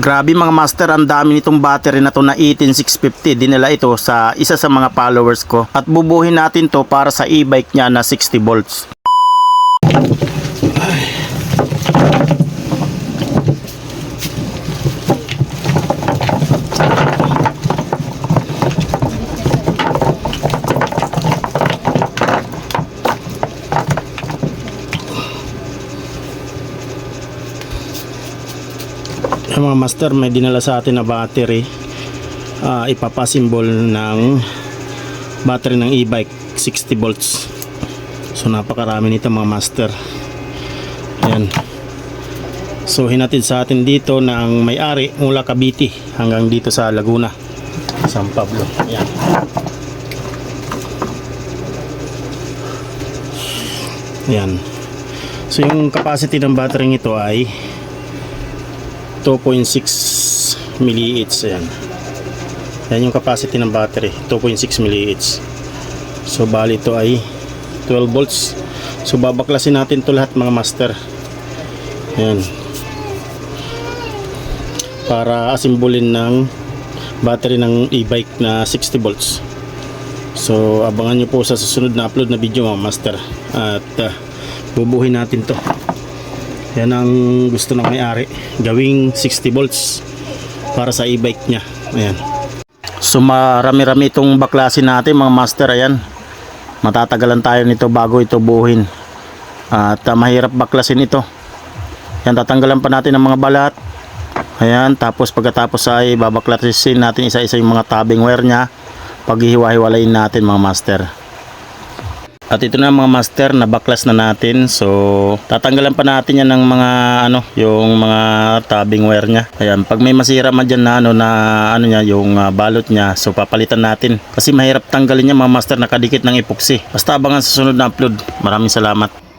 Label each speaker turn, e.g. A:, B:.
A: Grabe mga master, ang dami nitong battery na to na 18650. Dinala ito sa isa sa mga followers ko. At bubuhin natin to para sa e-bike niya na 60 volts. Yung mga master, may dinala sa atin na battery. Ah, ipapasimbol ng battery ng e-bike 60 volts. So napakarami nito mga master. Ayan. So hinatid sa atin dito ng may-ari mula Cavite hanggang dito sa Laguna, San Pablo. Ayan. Ayan. So yung capacity ng battery ito ay 2.6 mAh yan yan yung capacity ng battery 2.6 mAh so bali ito ay 12 volts. So babaklasin natin to lahat mga master. Yan para asimbolin ng battery ng e-bike na 60 volts. So abangan nyo po sa susunod na upload na video mga master. At uh, bubuhin natin to yan ang gusto ng may-ari. Gawing 60 volts para sa e-bike niya. Ayan. So marami-rami itong baklasin natin mga master. Ayan. Matatagalan tayo nito bago ito buuhin. At ah, mahirap baklasin ito. Yan tatanggalan pa natin ng mga balat. Ayan. Tapos pagkatapos ay babaklasin natin isa-isa yung mga tabing wire niya. Paghihiwa-hiwalayin natin mga master. At ito na mga master, nabaklas na natin. So, tatanggalan pa natin yan ng mga ano, yung mga tabing wire niya. Ayan, pag may masira man dyan na ano na ano niya, yung ah, balot niya, so papalitan natin. Kasi mahirap tanggalin niya mga master nakadikit ng epoxy. Basta abangan sa sunod na upload. Maraming salamat.